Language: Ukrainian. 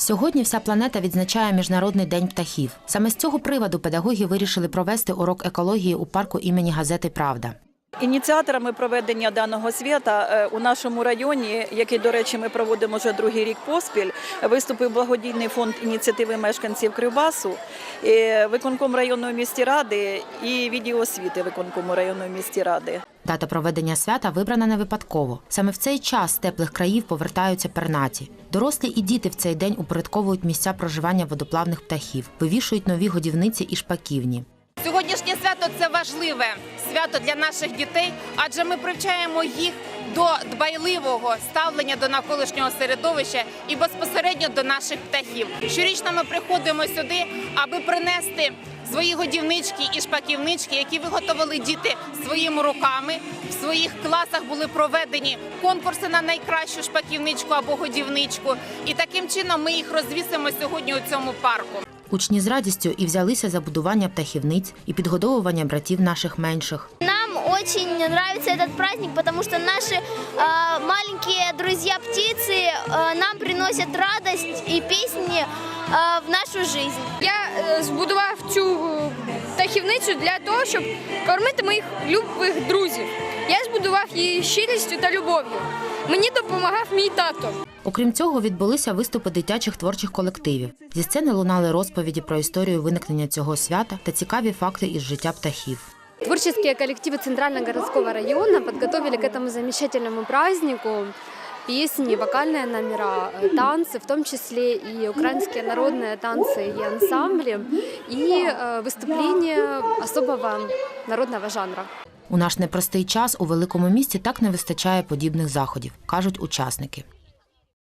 Сьогодні вся планета відзначає Міжнародний день птахів. Саме з цього приводу педагоги вирішили провести урок екології у парку імені газети Правда. Ініціаторами проведення даного свята е, у нашому районі, який, до речі, ми проводимо вже другий рік поспіль, виступив благодійний фонд ініціативи мешканців Кривбасу, е, виконком районної місті ради і відділ освіти виконкому районної місті ради. Дата проведення свята вибрана не випадково. Саме в цей час з теплих країв повертаються пернаті. Дорослі і діти в цей день упорядковують місця проживання водоплавних птахів, вивішують нові годівниці і шпаківні. Це важливе свято для наших дітей, адже ми привчаємо їх до дбайливого ставлення до навколишнього середовища і безпосередньо до наших птахів. Щорічно ми приходимо сюди, аби принести свої годівнички і шпаківнички, які виготовили діти своїми руками. В своїх класах були проведені конкурси на найкращу шпаківничку або годівничку, і таким чином ми їх розвісимо сьогодні у цьому парку. Учні з радістю і взялися за будування птахівниць і підгодовування братів наших менших. Нам очень нравится этот праздник, потому что наши э, маленькие друзья-птицы э, нам приносят радость и песни э, в нашу жизнь. Я е, збудував цю е, птахівницю для того, щоб кормити моїх любих друзів. Я збудував її щирістю та любов'ю. Мені допомагав мій тато. Окрім цього, відбулися виступи дитячих творчих колективів. Зі сцени лунали розповіді про історію виникнення цього свята та цікаві факти із життя птахів. Творческие коллективы Центрально-городского района подготовили к этому замечательному празднику песни, вокальные номера, э, танцы, в том числе и украинские народные танцы и ансамбли, и э, выступления особого народного жанра. У наш непростий час у великому місті так не вистачає подібних заходів, кажуть учасники.